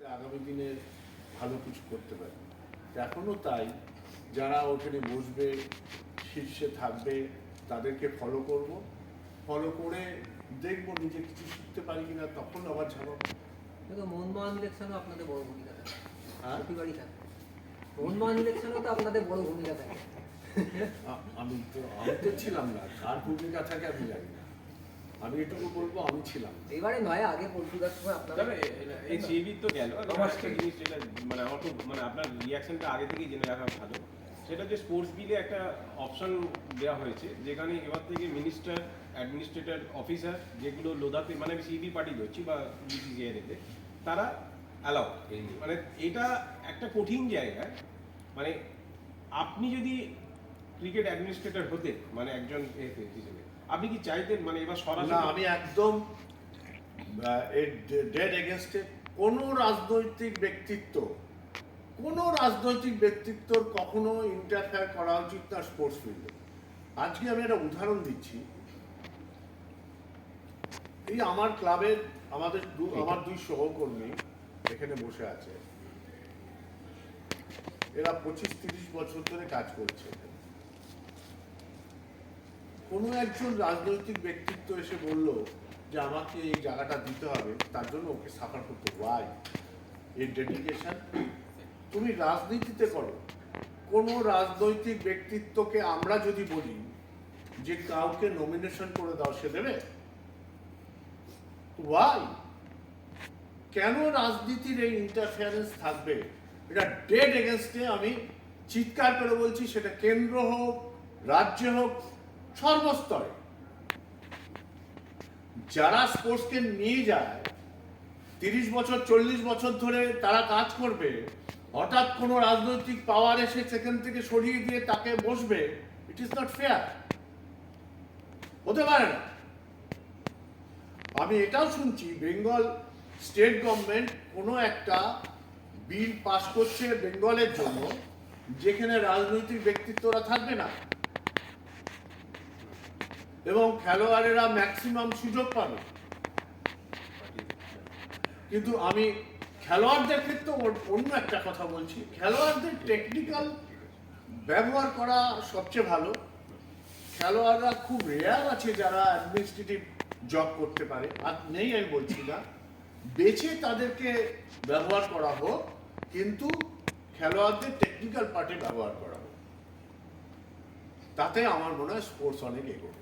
আগামী দিনে ভালো কিছু করতে পারি। এখনও তাই যারা ওখানে বসবে শীর্ষে থাকবে তাদেরকে ফলো করব। ফলো করে দেখব নিজে কিছু শিখতে পারি কিনা তখন আবার কিন্তু মোহনবাগান ইলেকশনও আপনাদের বড় ভূমিকা থাকে। হ্যাঁ? মোহনবাগান ইলেকশনও তো আপনাদের বড় ভূমিকা থাকে। আমি তো আমি তো ছিলাম না। কার ভূমিকা থাকে আমি জানি না। আমি এটুকু বলব আমি ছিলাম। এবারে নয় আগে পর্তুগাল সময় আপনারা এই সিবি তো গেল। আর জিনিস যেটা মানে আমার খুব মানে আপনার রিয়াকশনটা আগে থেকেই জেনে রাখা ভালো। সেটা যে স্পোর্টস বিলে একটা অপশন দেওয়া হয়েছে যেখানে এবার থেকে মিনিস্টার অ্যাডমিনিস্ট্রেটর অফিসার যেগুলো লোদাতে মানে আমি সিবি পার্টি ধরছি বা বিসিসিআই তারা অ্যালাউ মানে এটা একটা কঠিন জায়গা। মানে আপনি যদি ক্রিকেট অ্যাডমিনিস্ট্রেটর হতেন মানে একজন এতে হিসেবে আপনি কি চাইতেন মানে এবার না সরাসরি আমি একদম ডেড এগেনস্টে কোনো রাজনৈতিক ব্যক্তিত্ব কোনো রাজনৈতিক ব্যক্তিত্বর কখনো ইন্টারফেয়ার করা উচিত না স্পোর্টস ফিল্ডে আজকে আমি একটা উদাহরণ দিচ্ছি। এই আমার ক্লাবের আমাদের আমার দুই সহকর্মী এখানে বসে আছে। এরা পঁচিশ তিরিশ বছর ধরে কাজ করছে। কোনো একজন রাজনৈতিক ব্যক্তিত্ব এসে বলল যে আমাকে এই জায়গাটা দিতে হবে, তার জন্য ওকে সাফার করতে ওয়াই এই ডেডিকেশন তুমি রাজনীতিতে করো। কোনো রাজনৈতিক ব্যক্তিত্বকে আমরা যদি বলি যে কাউকে নমিনেশন করে দাও, সে দেবে? ওয়াই কেন রাজনীতির এই ইন্টারফিয়ারেন্স থাকবে? এটা ডেড এগেনস্টে আমি চিৎকার করে বলছি, সেটা কেন্দ্র হোক, রাজ্য হোক সর্বস্তরে। যারা স্পোর্টসকে নিয়ে যায়, তিরিশ বছর, চল্লিশ বছর ধরে তারা কাজ করবে, হঠাৎ কোনো রাজনৈতিক পাওয়ার এসে সেখান থেকে সরিয়ে দিয়ে তাকে বসবে ইট ইজ নট ফেয়ার হতে পারে না। আমি এটাও শুনছি, বেঙ্গল স্টেট গভর্নমেন্ট কোনো একটা বিল পাস করছে বেঙ্গলের জন্য, যেখানে রাজনৈতিক ব্যক্তিত্বরা থাকবে না। এবং খেলোয়াড়েরা ম্যাক্সিমাম সুযোগ পাবে। কিন্তু আমি খেলোয়াড়দের ক্ষেত্রে অন্য- একটা কথা বলছি। খেলোয়াড়দের টেকনিক্যাল ব্যবহার করা সবচেয়ে ভালো। খেলোয়াড়রা খুব রেয়ার আছে যারা অ্যাডমিনিস্ট্রেটিভ জব করতে পারে। আর নেই আমি বলছি না। বেছে তাদেরকে ব্যবহার করা হোক, কিন্তু খেলোয়াড়দের টেকনিক্যাল পার্টে ব্যবহার করা হোক। তাতে আমার মনে হয় স্পোর্টস অনেক এগোবে।